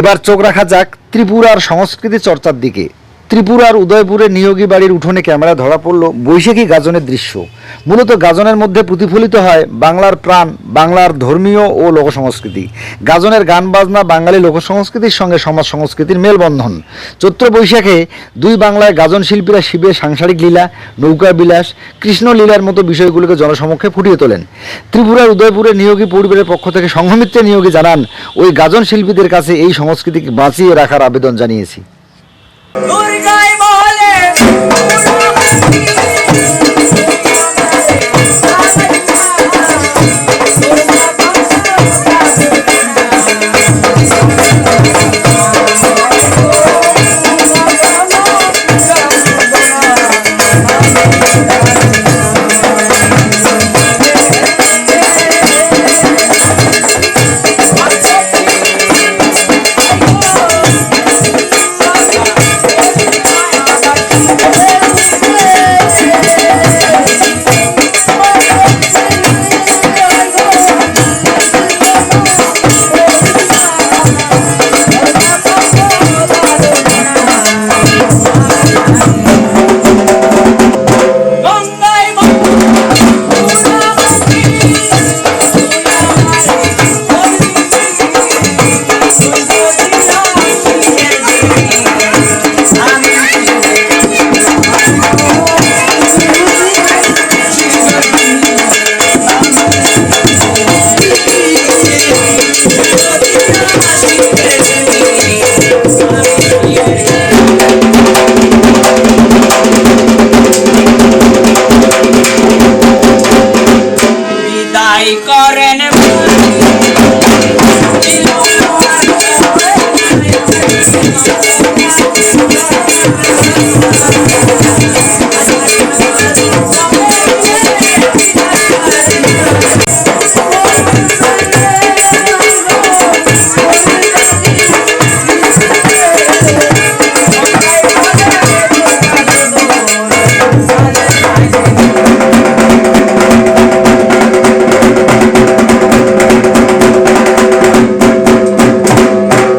এবার চোখ রাখা যাক ত্রিপুরার সংস্কৃতি চর্চার দিকে। ত্রিপুরার উদয়পুরে নিয়োগী বাড়ির উঠোনে ক্যামেরা ধরা পড়ল বৈশাখী গাজনের দৃশ্য। মূলত গাজনের মধ্যে প্রতিফলিত হয় বাংলার প্রাণ, বাংলার ধর্মীয় ও লোকসংস্কৃতি। গাজনের গান বাজনা বাঙালি লোকসংস্কৃতির সঙ্গে সমাজ সংস্কৃতির মেলবন্ধন। চৈত্র বৈশাখে দুই বাংলায় গাজন শিল্পীরা শিবের সাংসারিক লীলা, নৌকা বিলাস, কৃষ্ণ লীলার মতো বিষয়গুলোকে জনসমক্ষে ফুটিয়ে তোলেন। ত্রিপুরার উদয়পুরে নিয়োগী পরিবারের পক্ষ থেকে সংঘমিত্রে নিয়োগী জানান, ওই গাজন শিল্পীদের কাছে এই সংস্কৃতিকে বাঁচিয়ে রাখার আবেদন জানিয়েছি।